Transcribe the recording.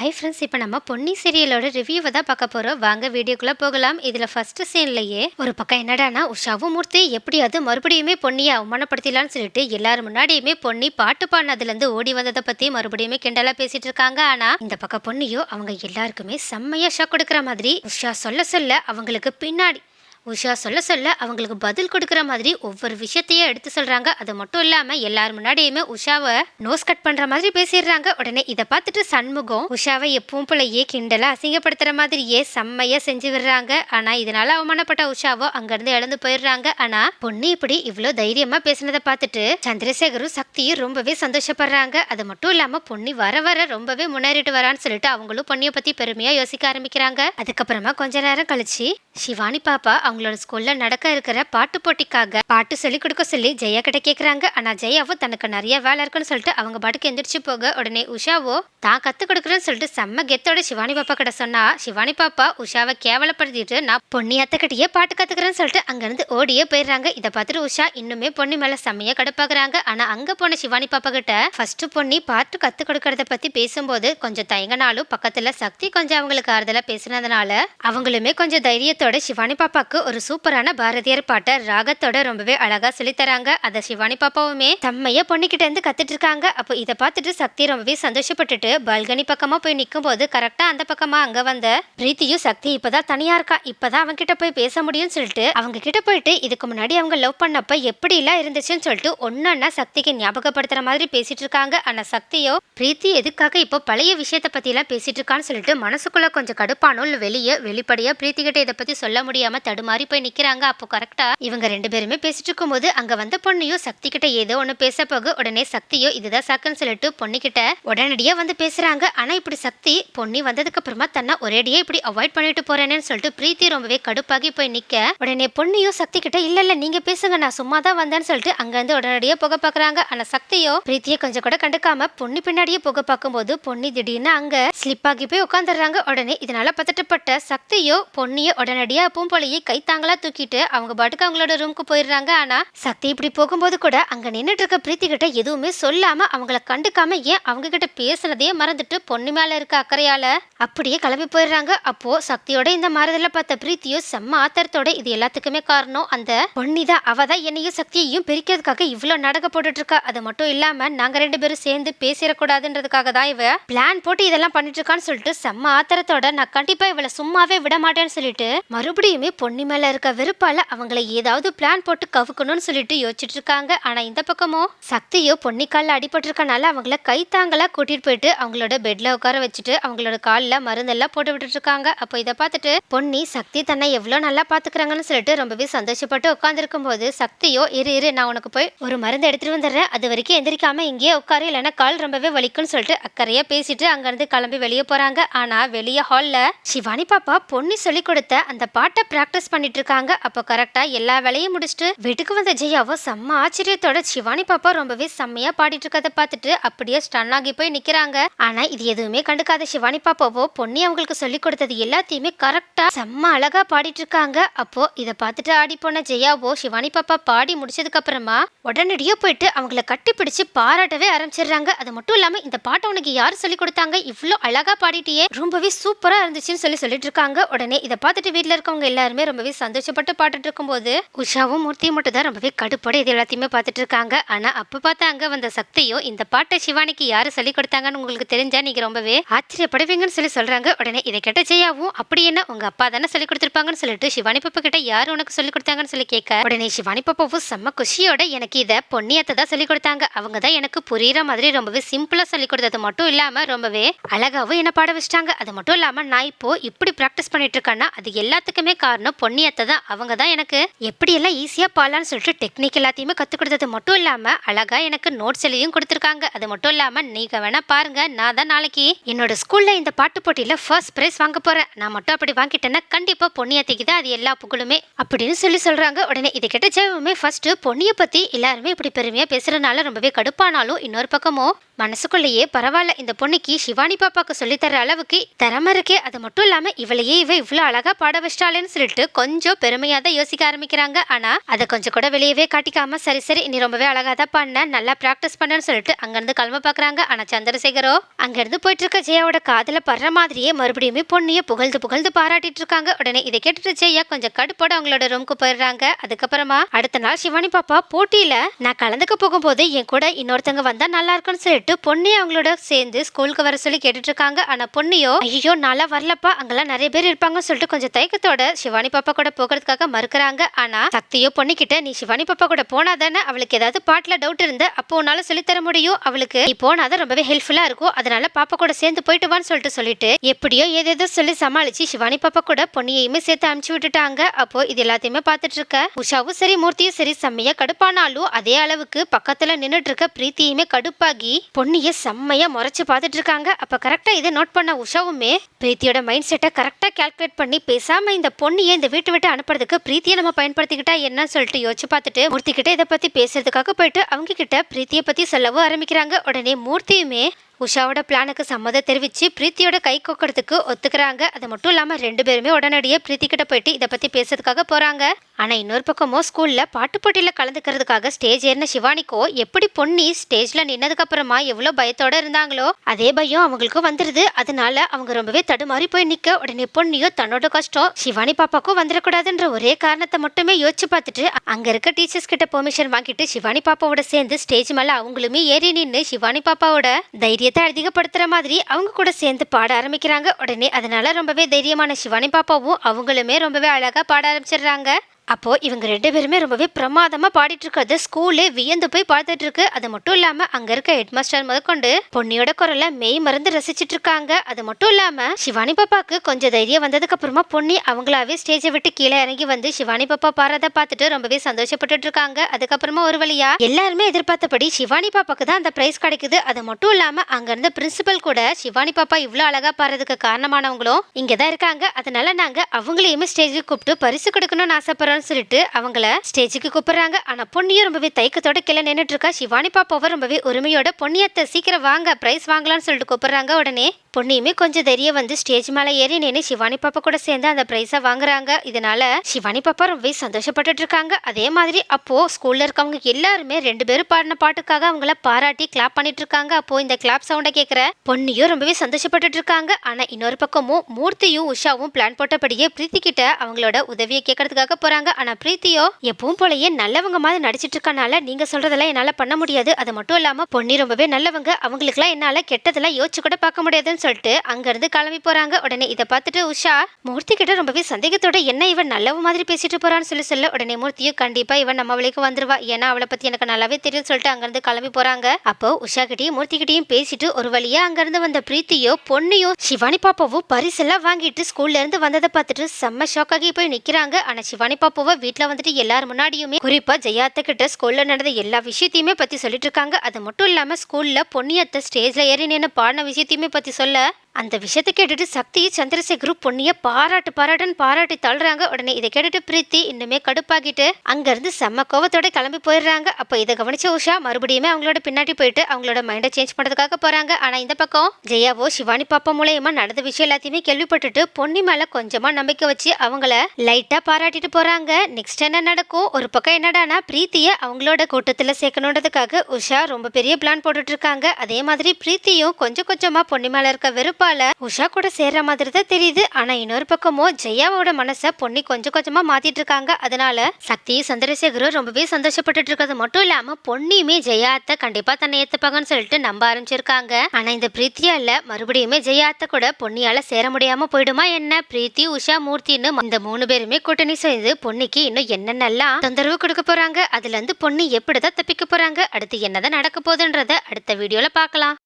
Hi friends இப்போ நம்ம பொன்னி சீரியலோட ரிவ்யூவை தான் பார்க்க போகிறோம் வாங்க வீடியோக்குள்ளே போகலாம். இதில் ஃபர்ஸ்ட் சீன்லையே ஒரு பக்கம் என்னடானா உஷாவும் மூர்த்தி எப்படியாவது மறுபடியுமே பொன்னியை அவமானப்படுத்திடலாம்னு சொல்லிட்டு எல்லாரும் முன்னாடியுமே பொன்னி பாட்டு பாடினதுலேருந்து ஓடி வந்ததை பற்றி மறுபடியுமே கிண்டலாக பேசிட்டு இருக்காங்க. ஆனால் இந்த பக்கம் பொன்னியோ அவங்க எல்லாருக்குமே செம்மையாக ஷாக் கொடுக்குற மாதிரி உஷா சொல்ல சொல்ல அவங்களுக்கு பின்னாடி உஷா சொல்ல சொல்ல அவங்களுக்கு பதில் கொடுக்குற மாதிரி ஒவ்வொரு விஷயத்தையும் எடுத்து சொல்கிறாங்க அது மட்டும் இல்லாமல் எல்லார் முன்னாடியுமே உஷாவை நோஸ் கட் பண்ணுற மாதிரி பேசிடுறாங்க. உடனே இதை பார்த்துட்டு சண்முகம் உஷாவை எப்பவும் போலயே கிண்டலாக அசிங்கப்படுத்துகிற மாதிரியே செம்மையாக செஞ்சு விடுறாங்க. ஆனால் இதனால் அவமானப்பட்ட உஷாவோ அங்கேருந்து இழந்து போயிடுறாங்க. ஆனால் பொண்ணு இப்படி இவ்வளோ தைரியமாக பேசினதை பார்த்துட்டு சந்திரசேகரும் சக்தியும் ரொம்பவே சந்தோஷப்படுறாங்க. அது மட்டும் இல்லாமல் பொண்ணு வர வர ரொம்பவே முன்னேறிட்டு வரான்னு சொல்லிட்டு அவங்களும் பொன்னியை பற்றி பெருமையாக யோசிக்க ஆரம்பிக்கிறாங்க. அதுக்கப்புறமா கொஞ்ச நேரம் கழிச்சு சிவானி பாப்பா அவங்களோட ஸ்கூல்ல நடக்க இருக்கிற பாட்டு போட்டிக்காக பாட்டு சொல்லி கொடுக்க சொல்லி ஜெயா கிட்ட கேக்குறாங்க. ஆனா ஜெயாவோ தனக்கு நிறைய வேலை இருக்குன்னு சொல்லிட்டு அவங்க பாட்டுக்கு எந்திரிச்சு போக உடனே உஷாவோ தான் கத்து கொடுக்குறேன்னு சொல்லிட்டு செம்ம கெத்தோட சிவானி பாப்பா கிட்ட சொன்னா சிவானி பாப்பா உஷாவை கேவலப்படுத்திட்டு நான் பொன்னி அத்தைக்கிட்டயே பாட்டு கத்துக்கிறேன்னு சொல்லிட்டு அங்கேருந்து ஓடியே போயிடுறாங்க. இதை பார்த்துட்டு உஷா இன்னுமே பொன்னி மேல செம்மையா கடுப்பாக்குறாங்க. ஆனா அங்க போன சிவானி பாப்பா கிட்ட ஃபர்ஸ்ட் பொன்னி பாட்டு கத்து கொடுக்கறத பத்தி பேசும்போது கொஞ்சம் தயங்கினாலும் பக்கத்துல சக்தி கொஞ்சம் அவங்களுக்கு ஆறுதலா பேசுனதுனால அவங்களுமே கொஞ்சம் தைரியத்தோட சிவானி பாப்பாக்கு ஒரு சூப்பரான பாரதியார் பாட்டை ராகத்தோட ரொம்பவே அழகா சொல்லித் தராங்க அதை சிவானி பாப்பாவுமே தம்மைய பொண்ணுகிட்ட இருந்து கத்துட்டு இருக்காங்க அப்போ இதை பார்த்துட்டு சக்தி ரொம்பவே சந்தோஷப்பட்டுட்டு பால்கனி பக்கமா போய் நிற்கும் போது கரெக்டா அந்த பக்கமா அங்க வந்த பிரீத்தியும் சக்தி இப்பதான் தனியா இருக்கா. இப்பதான் அவங்க கிட்ட போய் பேச முடியும்னு சொல்லிட்டு அவங்க கிட்ட போயிட்டு இதுக்கு முன்னாடி அவங்க லவ் பண்ணப்ப எப்படி எல்லாம் இருந்துச்சுன்னு சொல்லிட்டு ஒன்னொன்னா சக்திக்கு ஞாபகப்படுத்துற மாதிரி பேசிட்டு இருக்காங்க ஆனா சக்தியோ பிரீத்தி எதுக்காக இப்போ பழைய விஷயத்த பத்தி எல்லாம் பேசிட்டு இருக்கான்னு சொல்லிட்டு மனசுக்குள்ள கொஞ்சம் கடுப்பானும் வெளியே வெளிப்படையா பிரீத்தி கிட்ட இதை பத்தி சொல்ல முடியாம மாறி போய் நிக்கிறாங்க. அப்போ கரெக்டா இவங்க ரெண்டு பேருமே பேசிட்டு இருக்கும்போது அங்க வந்த பொண்ணையும் சக்தி கிட்ட ஏதோ ஒண்ணு பேச போக உடனே சக்தியோ இதுதான் சாக்குன்னு சொல்லிட்டு பொண்ணுகிட்ட உடனடியா வந்து பேசுறாங்க. ஆனா இப்படி சக்தி பொன்னி வந்ததுக்கு அப்புறமா தன்னை ஒரேடியே இப்படி அவாய்ட் பண்ணிட்டு போறேன்னு சொல்லிட்டு பிரீத்தி ரொம்பவே கடுப்பாகி போய் நிக்க. உடனே பொண்ணையும் சக்தி கிட்ட இல்ல இல்ல நீங்க பேசுங்க நான் சும்மா தான் வந்தேன்னு சொல்லிட்டு அங்க இருந்து உடனடியா போக பாக்குறாங்க ஆனா சக்தியோ பிரீத்தியை கொஞ்சம் கூட கண்டுக்காம பொண்ணு பின்னாடியே புகை பார்க்கும்போது பொண்ணு திடீர்னு அங்க ஸ்லிப் ஆகி போய் உட்காந்துடுறாங்க உடனே இதனால பதட்டப்பட்ட சக்தியோ பொண்ணிய உடனடியா எப்பவும் போலயே கைத்தாங்களா தூக்கிட்டு அவங்க பாட்டுக்கு அவங்களோட ரூமுக்கு போயிடுறாங்க. ஆனா சக்தி இப்படி போகும்போது கூட அங்க நின்னுட்டு இருக்க பிரீத்தி கிட்ட எதுவுமே சொல்லாம அவங்கள கண்டுக்காம ஏன் அவங்க கிட்ட பேசுனதையே மறந்துட்டு பொண்ணு மேல இருக்க அக்கறையால அப்படியே கிளம்பி போயிடுறாங்க. அப்போ சக்தியோட இந்த மாறுதல பார்த்த பிரீத்தியோ செம்ம ஆத்திரத்தோட இது எல்லாத்துக்குமே காரணம். அந்த பொன்னிதான் அவ தான் என்னையும் சக்தியையும் பிரிக்கிறதுக்காக இவ்வளோ நடக்க போட்டுட்டு இருக்கா அது மட்டும் இல்லாம நாங்க ரெண்டு பேரும் சேர்ந்து பேசிடக்கூடாதுன்றதுக்காக தான் இவ பிளான் போட்டு இதெல்லாம் பண்ணிட்டு இருக்கான்னு சொல்லிட்டு செம்ம ஆத்திரத்தோட நான் கண்டிப்பா இவளை சும்மாவே விட மாட்டேன்னு சொல்லிட்டு மறுபடியுமே பொண்ணு மேலே இருக்க விருப்பால அவங்கள ஏதாவது பிளான் போட்டு கவுக்கணும்னு சொல்லிட்டு யோசிச்சுட்டு இருக்காங்க. ஆனால் இந்த பக்கமோ சக்தியோ பொன்னி காலில் அடிபட்டிருக்கனால அவங்கள கைத்தாங்களா கூட்டிட்டு போயிட்டு அவங்களோட பெட்ல உட்கார வச்சுட்டு அவங்களோட காலில் மருந்தெல்லாம் போட்டு விட்டுட்டு இருக்காங்க. அப்போ இதை பார்த்துட்டு பொன்னி சக்தி தன்னை எவ்வளோ நல்லா பார்த்துக்கிறாங்கன்னு சொல்லிட்டு ரொம்பவே சந்தோஷப்பட்டு உட்காந்துருக்கும் போது சக்தியோ இரு இரு நான் உனக்கு போய் ஒரு மருந்து எடுத்துட்டு வந்துடுறேன். அது வரைக்கும் எந்திரிக்காம இங்கேயே உட்காரு. இல்லைன்னா கால் ரொம்பவே வலிக்கும்னு சொல்லிட்டு அக்கறையா பேசிட்டு அங்கேருந்து கிளம்பி வெளியே போறாங்க. ஆனா வெளியே ஹாலில் சிவானி பாப்பா பொன்னி சொல்லி கொடுத்த அந்த பாட்டை ப்ராக்டிஸ் பண்ண இருக்காங்க அப்போ கரெக்டா எல்லா வேலையும் முடிச்சுட்டு வீட்டுக்கு வந்த ஜெயாவோ செம்ம ஆச்சரியத்தோட சிவானி பாப்பா ரொம்பவே செம்மையா பாடிட்டு இருக்கதை பார்த்துட்டு அப்படியே ஸ்டன் ஆகி போய் நிக்கிறாங்க. ஆனா இது எதுவுமே கண்டுக்காத சிவானி பாப்பாவோ பொன்னி அவங்களுக்கு சொல்லி கொடுத்தது எல்லாத்தையுமே கரெக்டா செம்ம அழகா பாடிட்டு இருக்காங்க அப்போ இதை பார்த்துட்டு ஆடி போன ஜெயாவோ சிவானி பாப்பா பாடி முடிச்சதுக்கு அப்புறமா உடனடியே போயிட்டு அவங்கள கட்டி பிடிச்சு பாராட்டவே ஆரம்பிச்சிடுறாங்க. அது மட்டும் இல்லாம இந்த பாட்டை உனக்கு யார் சொல்லி கொடுத்தாங்க? இவ்வளோ அழகா பாடிட்டியே. ரொம்பவே சூப்பரா இருந்துச்சுன்னு சொல்லி சொல்லிட்டு இருக்காங்க உடனே இதை பார்த்துட்டு வீட்ல இருக்கவங்க எல்லாருமே ரொம்பவே சந்தோஷப்பட்டு பாட்டுட்டு இருக்கும்போது உஷாவும் மூர்த்தியும் மட்டும் தான் ரொம்பவே கடுப்போட இது எல்லாத்தையுமே பார்த்துட்டு இருக்காங்க ஆனா அப்ப பார்த்தா அங்க வந்த சக்தியும் இந்த பாட்டை சிவானிக்கு யாரு சொல்லி கொடுத்தாங்கன்னு உங்களுக்கு தெரிஞ்சா நீங்க ரொம்பவே ஆச்சரியப்படுவீங்கன்னு சொல்லி சொல்றாங்க. உடனே இதை கேட்ட ஜெயாவும் அப்படி என்ன? உங்க அப்பா தானே சொல்லி கொடுத்துருப்பாங்கன்னு சொல்லிட்டு சிவானி பாப்பா கிட்ட யார் உனக்கு சொல்லி கொடுத்தாங்கன்னு சொல்லி கேட்க உடனே சிவானி பாப்பாவும் செம்ம குஷியோட எனக்கு இதை பொன்னியத்தை தான் சொல்லி கொடுத்தாங்க. அவங்க தான் எனக்கு புரியுற மாதிரி ரொம்பவே சிம்பிளா சொல்லி கொடுத்தது மட்டும் இல்லாம ரொம்பவே அழகாவும் என்ன பாட வச்சிட்டாங்க. அது மட்டும் இல்லாம நான் இப்போ இப்படி ப்ராக்டிஸ் பண்ணிட்டு இருக்கேன்னா அது எல்லாத்துக்குமே காரணம் பொன்னியத்தை தான் அவங்க தான் எனக்கு எப்படியெல்லாம் ஈஸியாக பாடலான்னு பாடலாம்னு சொல்லிட்டு டெக்னிக் எல்லாத்தையுமே கற்றுக் கொடுத்தது மட்டும் இல்லாமல் அழகாக எனக்கு நோட்ஸ் எழுதியும் கொடுத்துருக்காங்க. அது மட்டும் இல்லாமல் நீங்கள் வேணால் பாருங்கள் நான் தான் நாளைக்கு என்னோட ஸ்கூலில் இந்த பாட்டு போட்டியில் ஃபர்ஸ்ட் ப்ரைஸ் வாங்க போகிறேன் நான் மட்டும் அப்படி வாங்கிட்டேன்னா கண்டிப்பாக பொன்னியத்தைக்கு தான் அது எல்லா புகழுமே அப்படின்னு சொல்லி சொல்கிறாங்க உடனே இதை கேட்ட ஜெயமுமே ஃபர்ஸ்ட்டு பொன்னியை பற்றி எல்லாருமே இப்படி பெருமையாக பேசுகிறனால ரொம்பவே கடுப்பானாலும் இன்னொரு பக்கமோ மனசுக்குள்ளேயே பரவாயில்ல இந்த பொண்ணுக்கு சிவானி பாப்பாக்கு சொல்லித்தர அளவுக்கு திறமை இருக்கே அது மட்டும் இல்லாமல் இவளையே இவ இவ்வளோ அழகாக பாட வச்சிட்டாளேன்னு சொல்லிட்டு கொஞ்சம் பெருமையாக தான் யோசிக்க ஆரம்பிக்கிறாங்க. ஆனால் அதை கொஞ்சம் கூட வெளியவே காட்டிக்காம சரி சரி நீ ரொம்பவே அழகாக தான் பண்ண நல்லா ப்ராக்டிஸ் பண்ணன்னு சொல்லிட்டு அங்கேருந்து கிளம்ப பார்க்குறாங்க. ஆனால் சந்திரசேகரோ அங்கேருந்து போயிட்டு இருக்க ஜெயாவோட காதில் படுற மாதிரியே மறுபடியுமே பொண்ணையே புகழ்ந்து புகழ்ந்து பாராட்டிட்டு இருக்காங்க. உடனே இதை கேட்டுட்டு ஜெயா கொஞ்சம் கடுப்போட அவங்களோட ரூமுக்கு போயிடுறாங்க. அதுக்கப்புறமா அடுத்த நாள் சிவானி பாப்பா போட்டியில் நான் கலந்துக்க போகும்போது என் கூட இன்னொருத்தங்க வந்தால் நல்லா இருக்கும்னு சொல்லிட்டு பொண்ணி அவங்களோட சேர்ந்து ஸ்கூலுக்கு வர சொல்லி கேட்டுட்டு இருக்காங்க. ஆனால் பொண்ணியோ ஐயோ நல்லா வரலப்பா அங்கெல்லாம் நிறைய பேர் இருப்பாங்கன்னு சொல்லிட்டு கொஞ்சம் தயக்கத்தோட சிவானி பாப்பா கூட போகிறதுக்காக மறுக்கிறாங்க. ஆனா சக்தியோ பொண்ணிக்கிட்ட நீ சிவானி பாப்பா கூட போனா தானே அவளுக்கு ஏதாவது பாட்டுல டவுட் இருந்து அப்போ உன்னால சொல்லித்தர தர முடியும். அவளுக்கு நீ போனாதான் ரொம்பவே ஹெல்ப்ஃபுல்லா இருக்கும். அதனால பாப்பா கூட சேர்ந்து போயிட்டு வான்னு சொல்லிட்டு சொல்லிட்டு எப்படியோ ஏதேதோ சொல்லி சமாளிச்சு சிவானி பாப்பா கூட பொண்ணியையுமே சேர்த்து அனுப்பிச்சு விட்டுட்டாங்க. அப்போ இது எல்லாத்தையுமே பார்த்துட்டு இருக்க. உஷாவும் சரி மூர்த்தியும் சரி செம்மையா கடுப்பானாலும் அதே அளவுக்கு பக்கத்துல நின்னுட்டு இருக்க பிரீத்தியுமே கடுப்பாகி பொண்ணிய செம்மையா முறைச்சு பார்த்துட்டு இருக்காங்க. அப்ப கரெக்டா இதை நோட் பண்ண உஷாவுமே பிரீத்தியோட மைண்ட் செட்டை கரெக்டா கால்குலேட் பண்ணி பேசாம இந்த பொண்ணியை இந்த வீட்டு விட்டு அனுப்புறதுக்கு பிரீத்தியை நம்ம பயன்படுத்திக்கிட்டா என்ன சொல்லிட்டு யோசிச்சு பார்த்துட்டு மூர்த்தி கிட்ட இதை பத்தி பேசுறதுக்காக போயிட்டு அவங்க கிட்ட பிரீத்தியை பத்தி சொல்லவும் ஆரம்பிக்கிறாங்க. உடனே மூர்த்தியுமே உஷாவோட பிளானுக்கு சம்மதம் தெரிவித்து பிரீத்தியோட கை கோக்கிறதுக்கு ஒத்துக்கிறாங்க. அது மட்டும் இல்லாமல் ரெண்டு பேருமே உடனடியே பிரீத்தி கிட்ட போயிட்டு இதை பற்றி பேசுறதுக்காக போகிறாங்க ஆனால் இன்னொரு பக்கமோ ஸ்கூலில் பாட்டு போட்டியில் கலந்துக்கிறதுக்காக ஸ்டேஜ் ஏறின சிவானிக்கோ எப்படி பொன்னி ஸ்டேஜில் நின்னதுக்கப்புறமா எவ்வளோ பயத்தோட இருந்தாங்களோ அதே பயம் அவங்களுக்கும் வந்துடுது அதனால அவங்க ரொம்பவே தடுமாறி போய் நிற்க உடனே பொன்னியோ தன்னோட கஷ்டம் சிவானி பாப்பாக்கும் வந்துடக்கூடாதுன்ற ஒரே காரணத்தை மட்டுமே யோசிச்சு பார்த்துட்டு அங்கே இருக்க டீச்சர்ஸ் கிட்ட பெர்மிஷன் வாங்கிட்டு சிவானி பாப்பாவோட சேர்ந்து ஸ்டேஜ் மேலே அவங்களுமே ஏறி நின்று சிவானி பாப்பாவோட தைரியத்தை அதிகப்படுத்துகிற மாதிரி அவங்க கூட சேர்ந்து பாட ஆரம்பிக்கிறாங்க. உடனே அதனால ரொம்பவே தைரியமான சிவானி பாப்பாவும் அவங்களுமே ரொம்பவே அழகாக பாட ஆரம்பிச்சிடுறாங்க. அப்போது இவங்க ரெண்டு பேருமே ரொம்பவே பிரமாதமாக பாடிட்டு இருக்கிறது ஸ்கூலே வியந்து போய் பார்த்துட்டு இருக்கு அது மட்டும் இல்லாமல் அங்கே இருக்க ஹெட் மாஸ்டர் முதற்கொண்டு பொன்னியோட குரலை மெய் மறந்து ரசிச்சிட்டு இருக்காங்க அது மட்டும் இல்லாமல் சிவானி பாப்பாவுக்கு கொஞ்சம் தைரியம் வந்ததுக்கு அப்புறமா பொன்னி அவங்களாவே ஸ்டேஜை விட்டு கீழே இறங்கி வந்து சிவானி பாப்பா பாடுறத பார்த்துட்டு ரொம்பவே சந்தோஷப்பட்டு இருக்காங்க அதுக்கப்புறமா ஒரு வழியா எல்லாருமே எதிர்பார்த்தபடி சிவானி பாப்பாக்கு தான் அந்த பிரைஸ் கிடைக்குது. அது மட்டும் இல்லாமல் அங்கேருந்து பிரின்சிபல் கூட சிவானி பாப்பா இவ்வளோ அழகாக பாடுறதுக்கு காரணமானவங்களும் இங்கே தான் இருக்காங்க. அதனால நாங்கள் அவங்களையுமே ஸ்டேஜுக்கு கூப்பிட்டு பரிசு கொடுக்கணும்னு ஆசைப்படுறோம்னு சொல்லிட்டு அவங்கள ஸ்டேஜுக்கு கூப்பிடுறாங்க. ஆனா பொன்னியும் ரொம்பவே தைக்கத்தோட கீழே நின்னுட்டு இருக்கா சிவானி பாப்பாவை ரொம்பவே உரிமையோட பொன்னியத்தை சீக்கிரம் வாங்க பிரைஸ் வாங்கலாம்னு சொல்லிட்டு கூப்பிடுறாங்க உடனே. பொன்னியுமே கொஞ்சம் தெரிய வந்து ஸ்டேஜ் மேலே ஏறி நின்று சிவானி பாப்பா கூட சேர்ந்து அந்த ப்ரைஸை வாங்குறாங்க. இதனால சிவானி பாப்பா ரொம்பவே சந்தோஷப்பட்டுட்டு இருக்காங்க. அதே மாதிரி அப்போ ஸ்கூல்ல இருக்கவங்க எல்லாருமே ரெண்டு பேரும் பாடின பாட்டுக்காக அவங்கள பாராட்டி கிளாப் பண்ணிட்டு இருக்காங்க. அப்போ இந்த கிளாப் சவுண்டை கேட்குற பொன்னியும் ரொம்பவே சந்தோஷப்பட்டுட்டு இருக்காங்க. ஆனா இன்னொரு பக்கமும் மூர்த்தியும் உஷாவும் பிளான் போட்டபடியே பிரீத்தி கிட்ட அவங்களோட உதவியை கேட்கறதுக்காக போறாங்க. ஆனா பிரீத்தியோ எப்பவும் போலயே நல்லவங்க மாதிரி நடிச்சிட்டு இருக்கனால நீங்க சொல்றதெல்லாம் என்னால பண்ண முடியாது. அது மட்டும் இல்லாம பொன்னி ரொம்பவே நல்லவங்க. அவங்களுக்குலாம் என்னால கெட்டதெல்லாம் யோசிச்சு கூட பார்க்க முடியாதுன்னு சொல்லிட்டு அங்கிருந்து கிளம்பி போறாங்க. உடனே இதை பார்த்துட்டு உஷா மூர்த்தி கிட்ட ரொம்பவே சந்தேகத்தோட என்ன இவன் நல்லவ மாதிரி பேசிட்டு போறான்னு சொல்லி சொல்ல. உடனே மூர்த்தியும் கண்டிப்பா இவன் நம்ம வழிக்கு வந்துருவா. ஏன்னா அவளை பத்தி எனக்கு நல்லாவே தெரியும் சொல்லிட்டு அங்கிருந்து கிளம்பி போறாங்க. அப்போ உஷா கிட்டயும் மூர்த்தி கிட்டயும் பேசிட்டு ஒரு வழியா அங்கிருந்து வந்த பிரீத்தியோ பொண்ணையும் சிவானி பாப்பாவும் பரிசெல்லாம் வாங்கிட்டு ஸ்கூல்ல இருந்து வந்ததை பார்த்துட்டு செம்ம ஷாக் ஆகி போய் நிக்கிறாங்க. ஆனா சிவானி பாப்பாவை வீட்டில் வந்துட்டு எல்லார் முன்னாடியுமே குறிப்பா ஜெயாத்த கிட்ட ஸ்கூல்ல நடந்த எல்லா விஷயத்தையுமே பத்தி சொல்லிட்டு இருக்காங்க. அது மட்டும் இல்லாம ஸ்கூல்ல பொன்னியத்தை ஸ்டேஜ்ல ஏறி நின்று பாடின விஷயத்தையுமே பத்தி சொல்ல அந்த விஷயத்தை கேட்டுட்டு சக்தி சந்திரசேகரும் பொன்னிய பாராட்டு பாராட்டுன்னு பாராட்டி தள்ளுறாங்க. உடனே இதை கேட்டுட்டு பிரீத்தி இன்னுமே கடுப்பாகிட்டு அங்கேருந்து செம்ம கோவத்தோட கிளம்பி போயிடுறாங்க. அப்போ இதை கவனிச்ச உஷா மறுபடியுமே அவங்களோட பின்னாடி போயிட்டு அவங்களோட மைண்டை சேஞ்ச் பண்ணுறதுக்காக போகிறாங்க ஆனால் இந்த பக்கம் ஜெயாவோ சிவானி பாப்பா மூலயமா நடந்த விஷயம் எல்லாத்தையுமே கேள்விப்பட்டுட்டு பொன்னி மேல கொஞ்சமாக நம்பிக்கை வச்சு அவங்கள லைட்டாக பாராட்டிட்டு போகிறாங்க நெக்ஸ்ட் என்ன நடக்கும்? ஒரு பக்கம் என்னடானா பிரீத்தியை அவங்களோட கூட்டத்தில் சேர்க்கணுன்றதுக்காக உஷா ரொம்ப பெரிய பிளான் போட்டுட்டு இருக்காங்க. அதே மாதிரி பிரீத்தியும் கொஞ்சம் கொஞ்சமாக பொன்னி மேலே இருக்க வெறுப்பால உஷா கூட சேர்ற மாதிரி தான் தெரியுது. ஆனா இன்னொரு பக்கமோ ஜெயாவோட மனசை பொன்னி கொஞ்சம் கொஞ்சமா மாத்திட்டு இருக்காங்க. அதனால சக்தியும் சந்திரசேகரும் ரொம்பவே சந்தோஷப்பட்டுட்டு இருக்கிறது மட்டும் இல்லாம பொன்னியுமே ஜெயாத்த கண்டிப்பா தன்னை ஏத்துப்பாங்கன்னு சொல்லிட்டு நம்ப ஆரம்பிச்சிருக்காங்க. ஆனா இந்த பிரீத்தியால மறுபடியுமே ஜெயாத்த கூட பொன்னியால சேர முடியாம போயிடுமா என்ன? பிரீத்தி உஷா மூர்த்தின்னு இந்த மூணு பேருமே கூட்டணி செய்து பொன்னிக்கு இன்னும் என்னென்னலாம் தொந்தரவு கொடுக்க போறாங்க? அதுல இருந்து பொன்னி எப்படிதான் தப்பிக்க போறாங்க? அடுத்து என்னதான் நடக்க போகுதுன்றத அடுத்த வீடியோல பார்க்கலாம்.